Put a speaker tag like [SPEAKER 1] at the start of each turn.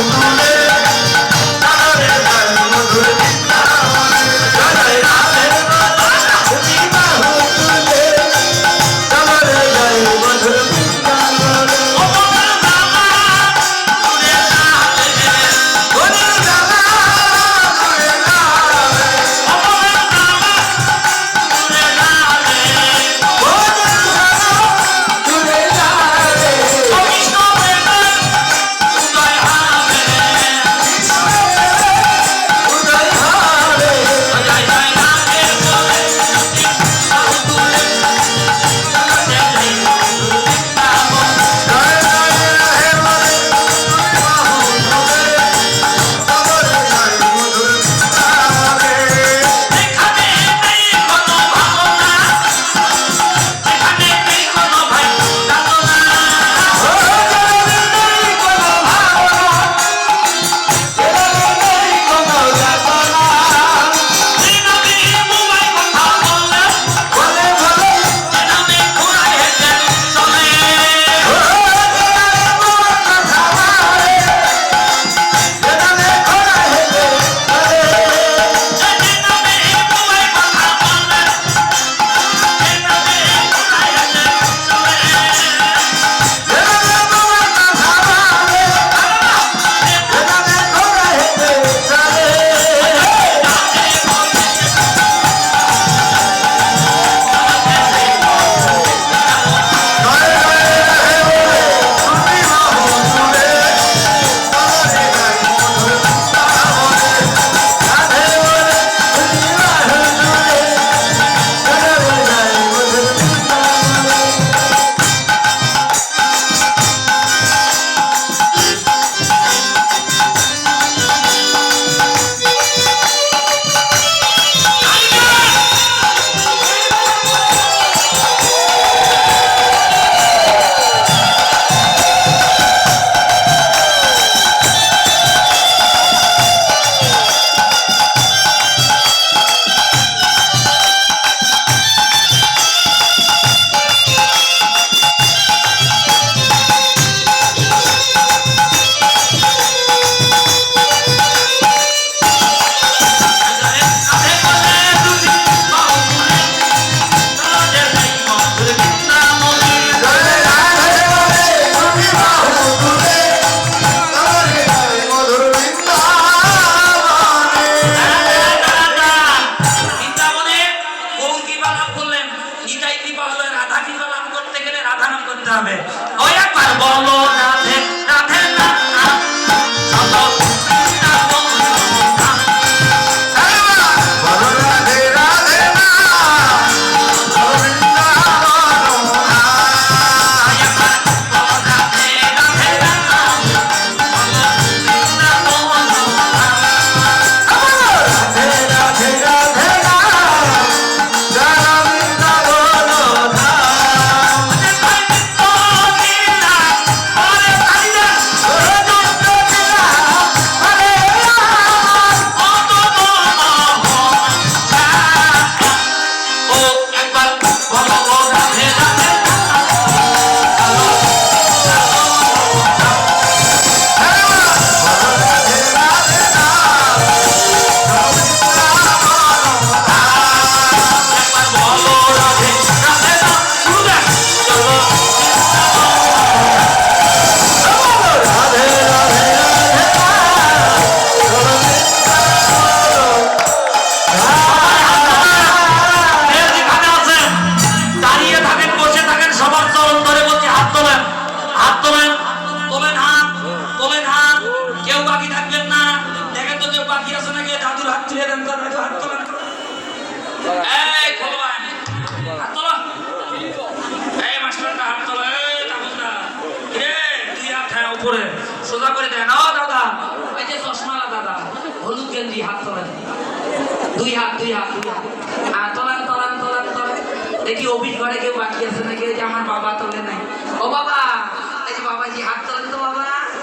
[SPEAKER 1] Música হ্যাঁ উপরে সোজা করে দেয় না দাদা। এই যে চশমালা দাদা, হলুদ গেঞ্জি হাত তোলেন। দুই হাত দুই হাত আর তোলান তোলান তোলান তোলান। দেখি অফিস ঘরে কেউ বাকি আছে নাকি? যে আমার বাবা তোলে নাই। ও বাবা, এই যে বাবাজি, হাত তোলেন তো বাবা।